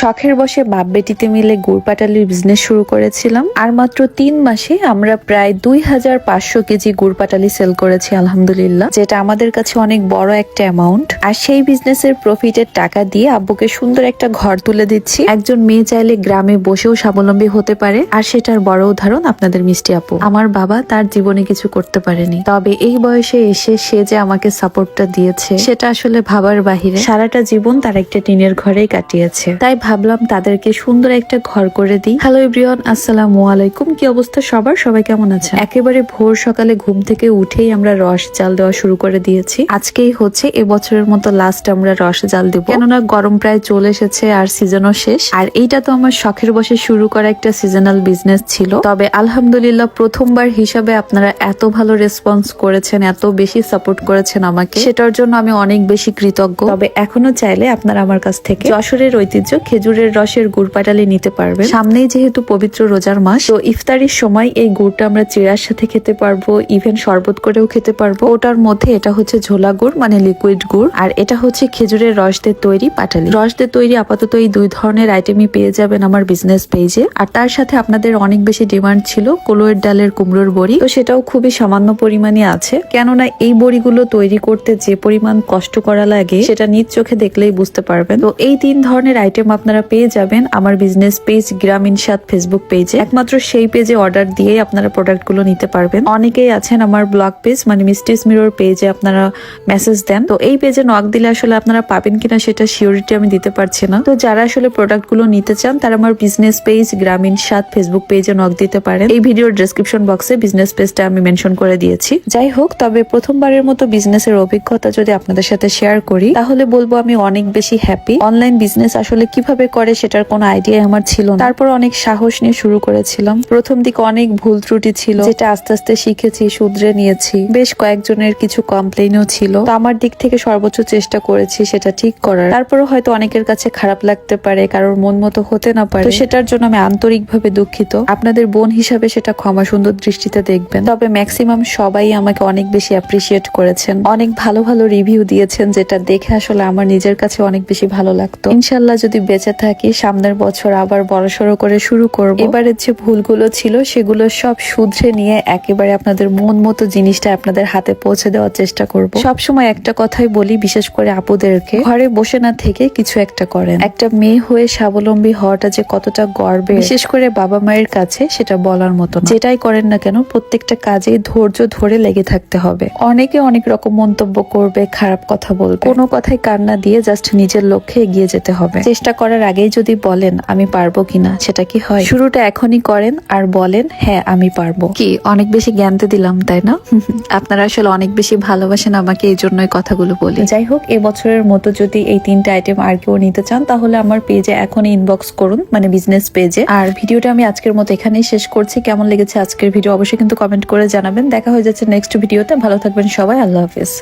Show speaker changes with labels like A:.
A: শখের বসে বাপ বেটিতে মিলে গুড় পাটালির বিজনেস শুরু করেছিলাম। আর মাত্র তিন মাসে আমরা প্রায় দুই হাজার পাঁচশো কেজি গুড় পাটালি সেল করেছি, আলহামদুলিল্লাহ, যেটা আমাদের কাছে অনেক বড় একটা অ্যামাউন্ট আর সেই বিজনেসের প্রফিটের টাকা দিয়ে আব্বুকে সুন্দর একটা ঘর তুলে দিচ্ছি। একজন মেয়ে চাইলে গ্রামে বসেও স্বাবলম্বী হতে পারে। আর সেটার বড় উদাহরণ আপনাদের মিষ্টি আপু। আমার বাবা তার জীবনে কিছু করতে পারেনি। তবে এই বয়সে এসে সে যে আমাকে সাপোর্টটা দিয়েছে, সেটা আসলে ভাবার বাহিরে সারাটা জীবন তার একটা টিনের ঘরেই কাটিয়েছে। তাই ভাবলাম তাদেরকে সুন্দর একটা ঘর করে দিই। হ্যালো এভরিওয়ান আসসালামু আলাইকুম। কি অবস্থা সবার? সবাই কেমন আছে একেবারে ভোর সকালে ঘুম থেকে উঠেই আমরা রস জাল দেওয়া শুরু করে দিয়েছি। আজকেই হচ্ছে এবছরের মতো লাস্ট আমরা রস জাল দেব। কেননা গরম প্রায় চলে এসেছে আর সিজনও শেষ। আর এইটা তো আমার শখের বসে শুরু করা একটা সিজনাল বিজনেস ছিল। তবে আলহামদুলিল্লাহ প্রথমবার হিসাবে আপনারা এত ভালো রেসপন্স করেছেন, এত বেশি সাপোর্ট করেছেন আমাকে। সেটার জন্য আমি অনেক বেশি কৃতজ্ঞ। তবে এখনও চাইলে আপনারা আমার কাছ থেকে যশোরের ঐতিহ্য খেজুরের রসের গুড় পাটালি নিতে পারবেন। সামনেই যেহেতু পবিত্র রোজার মাস, তো ইফতারির সময় এই গুড়টা আমরা চিড়ার সাথে খেতে পারব ইভেন শরবত করেও খেতে পারব। ওটার মধ্যে এটা হচ্ছে ঝোলা গুড় মানে লিকুইড গুড়, আর এটা হচ্ছে খেজুরের রস দিয়ে তৈরি পাটালি। রস দিয়ে তৈরি আপাতত এই দুই ধরনের আইটেমই পেয়ে যাবেন আমার বিজনেস পেজে আর তার সাথে আপনাদের অনেক বেশি ডিমান্ড ছিল, কলোয়ের ডালের কুমড়োর বড়ি। তো সেটাও খুবই সামান্য পরিমাণে আছে। কেননা এই বড়িগুলো তৈরি করতে যে পরিমাণ কষ্ট করা লাগে, সেটা নিজ চোখে দেখলেই বুঝতে পারবেন। তো এই তিন ধরনের আইটেম আপনারা পেয়ে যাবেন আমার বিজনেস পেজ গ্রামীণ সাত ফেসবুক পেজে একমাত্র সেই পেজে অর্ডার দিয়েই আপনারা প্রোডাক্টগুলো নিতে পারবেন। অনেকেই আছেন আমার ব্লগ পেজ মানে মিস্টিস মিরর পেজে আপনারা মেসেজ দেন। তো এই পেজে নক দিলে আসলে আপনারা পাবেন কিনা সেটা সিওরিটি আমি দিতে পারছি না। তো যারা আসলে প্রোডাক্টগুলো নিতে চান, তারা আমার বিজনেস পেজ গ্রামীণ সাত ফেসবুক পেজে নক দিতে পারেন। এই ভিডিওর ডেসক্রিপশন বক্সে বিজনেস পেজটা আমি মেনশন করে দিয়েছি। যাই হোক, তবে প্রথমবারের মতো বিজনেসের অভিজ্ঞতা যদি আপনাদের সাথে শেয়ার করি, তাহলে বলব আমি অনেক বেশি হ্যাপি অনলাইন বিজনেস আসলে কীভাবে করে সেটার কোনো আইডিয়া আমার ছিল না। তারপর অনেক সাহস নিয়ে শুরু করেছিলাম। প্রথম দিকে অনেক ভুল ত্রুটি ছিল। যেটা আস্তে আস্তে শিখেছি, শুধরে নিয়েছি। বেশ কয়েকজনের কিছু কমপ্লেনও ছিল। তো আমার দিক থেকে সর্বোচ্চ চেষ্টা করেছি সেটা ঠিক করার। তারপরে হয়তো অনেকের কাছে খারাপ লাগতে পারে, কারোর মন মতো হতে না পারে। সেটার জন্য আমি আন্তরিকভাবে দুঃখিত। আপনাদের বোন হিসাবে সেটা ক্ষমা সুন্দর দৃষ্টিতে দেখবেন। তবে ম্যাক্সিমাম সবাই আমাকে অনেক বেশি অ্যাপ্রিসিয়েট করেছেন। অনেক ভালো ভালো রিভিউ দিয়েছেন, যেটা দেখে আসলে আমার নিজের কাছে অনেক বেশি ভালো লাগতো। ইনশাল্লাহ যদি বেঁচে থাকি, সামনের বছর আবার বড়সড় করে শুরু করব। এবারের যে ভুলগুলো ছিল, সেগুলো সব শুধরে নিয়ে একেবারে আপনাদের মন মতো জিনিসটা আপনাদের হাতে পৌঁছে দেওয়ার চেষ্টা করব। সবসময় একটা কথাই বলি, বিশেষ করে আপুদেরকে, ঘরে বসে না থেকে কিছু একটা করেন। একটা মেয়ে হয়ে স্বাবলম্বী হওয়াটা যে কতটা গর্বে বিশেষ করে বাবা মায়ের কাছে সেটা বলার মতো যেটাই করেন না কেন, প্রত্যেকটা কাজে ধৈর্য ধরে লেগে থাকতে হবে। অনেকে অনেক রকম মন্তব্য করবে, খারাপ কথা বলবে। কোনো কথাই কান্না দিয়ে জাস্ট নিজের লক্ষ্যে এগিয়ে যেতে হবে। চেষ্টা করার আগেই যদি বলেন আমি পারব কিনা সেটা কি হয়? শুরুটা এখনই করেন আর বলেন হ্যাঁ আমি পারব। কি অনেক বেশি জ্ঞানতে দিলাম তাই না? আপনারা আসলে অনেক বেশি ভালোবাসেন আমাকে এই জন্যই কথাগুলো বলি। যাই হোক এবছরের মতো যদি এই তিনটা আইটেম আর কেউ নিতে চান তাহলে আমার পেজে এখন ইনবক্স করুন মানে বিজনেস পেজে আর ভিডিওটা আমি আজকের মতো এখানেই শেষ করছি। কেমন লেগেছে আজকের ভিডিও অবশ্যই কিন্তু কমেন্ট করে জানাবেন। দেখা হয়ে যাচ্ছে নেক্সট ভিডিওতে ভালো থাকবেন সবাই আল্লাহ হাফিজ।